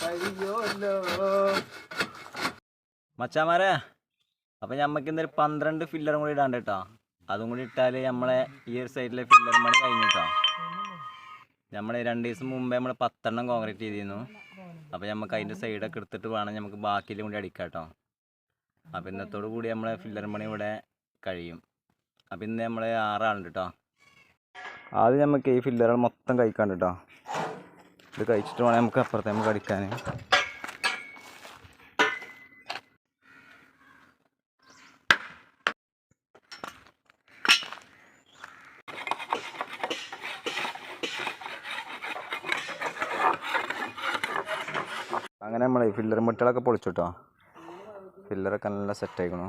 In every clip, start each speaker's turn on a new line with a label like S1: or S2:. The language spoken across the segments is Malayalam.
S1: കഴിയോല്ലോ.
S2: മച്ചാമാരെ അപ്പൊ ഞമ്മക്ക് ഇന്നൊരു പന്ത്രണ്ട് ഫില്ലറും കൂടി ഇടാണ്ട് കേട്ടോ അതും കൂടി ഇട്ടാൽ നമ്മളെ ഈ ഒരു സൈഡിലെ ഫില്ലർ പണി കഴിഞ്ഞിട്ടോ നമ്മൾ രണ്ട് ദിവസം മുമ്പേ നമ്മൾ പത്തെണ്ണം കോൺക്രീറ്റ് ചെയ്തിരുന്നു. അപ്പോൾ നമുക്ക് അതിന്റെ സൈഡൊക്കെ എടുത്തിട്ട് വേണം നമുക്ക് ബാക്കിയിലും കൂടി അടിക്കാം കേട്ടോ അപ്പോൾ ഇന്നത്തോടു കൂടി നമ്മളെ ഫില്ലർ പണി ഇവിടെ കഴിയും. അപ്പോൾ ഇന്ന് നമ്മൾ ആറാളുണ്ട് കേട്ടോ ആദ്യം നമുക്ക് ഈ ഫില്ലറുകൾ മൊത്തം കഴിക്കാണ്ട് കേട്ടോ ഇത് കഴിച്ചിട്ട് വേണം നമുക്ക് അപ്പുറത്തെ നമുക്ക് അടിക്കാൻ. അങ്ങനെ നമ്മൾ ഫില്ലർ മുട്ടകളൊക്കെ പൊളിച്ചു കേട്ടോ ഫില്ലറൊക്കെ നല്ല സെറ്റ് ആയിക്കണു.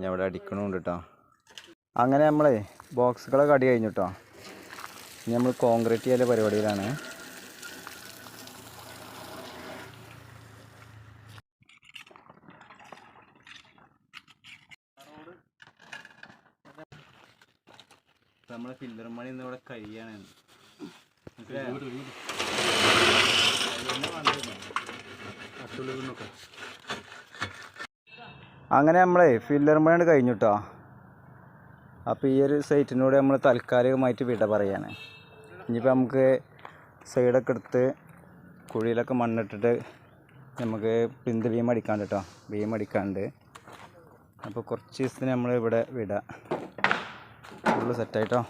S2: ഞാൻ അവിടെ അടിക്കണമുണ്ട് കേട്ടോ അങ്ങനെ നമ്മളെ ബോക്സുകളൊക്കെ അടി കഴിഞ്ഞു കേട്ടോ ഇനി നമ്മൾ കോൺക്രീറ്റ് ചെയ്യാൻ പരിപാടിയിലാണ്. നമ്മളെ ഫില്ലർ മണി ഇന്ന് ഇവിടെ കഴിയാണ് അങ്ങനെ നമ്മളെ ഫില്ലർ മണിയാണ് കഴിഞ്ഞു കേട്ടോ അപ്പോൾ ഈ ഒരു സൈറ്റിനോട് നമ്മൾ താൽക്കാലികമായിട്ട് വിട പറയാണ്. ഇനിയിപ്പോൾ നമുക്ക് സൈഡൊക്കെ എടുത്ത് കുഴിയിലൊക്കെ മണ്ണിട്ടിട്ട് നമുക്ക് പിന്ത് ബീം അടിക്കാണ്ട് കേട്ടോ ബീം അടിക്കാണ്ട്. അപ്പോൾ കുറച്ച് ദിവസത്തിന് നമ്മൾ ഇവിടെ വിടാം. ഫുള്ള് സെറ്റായിട്ടോ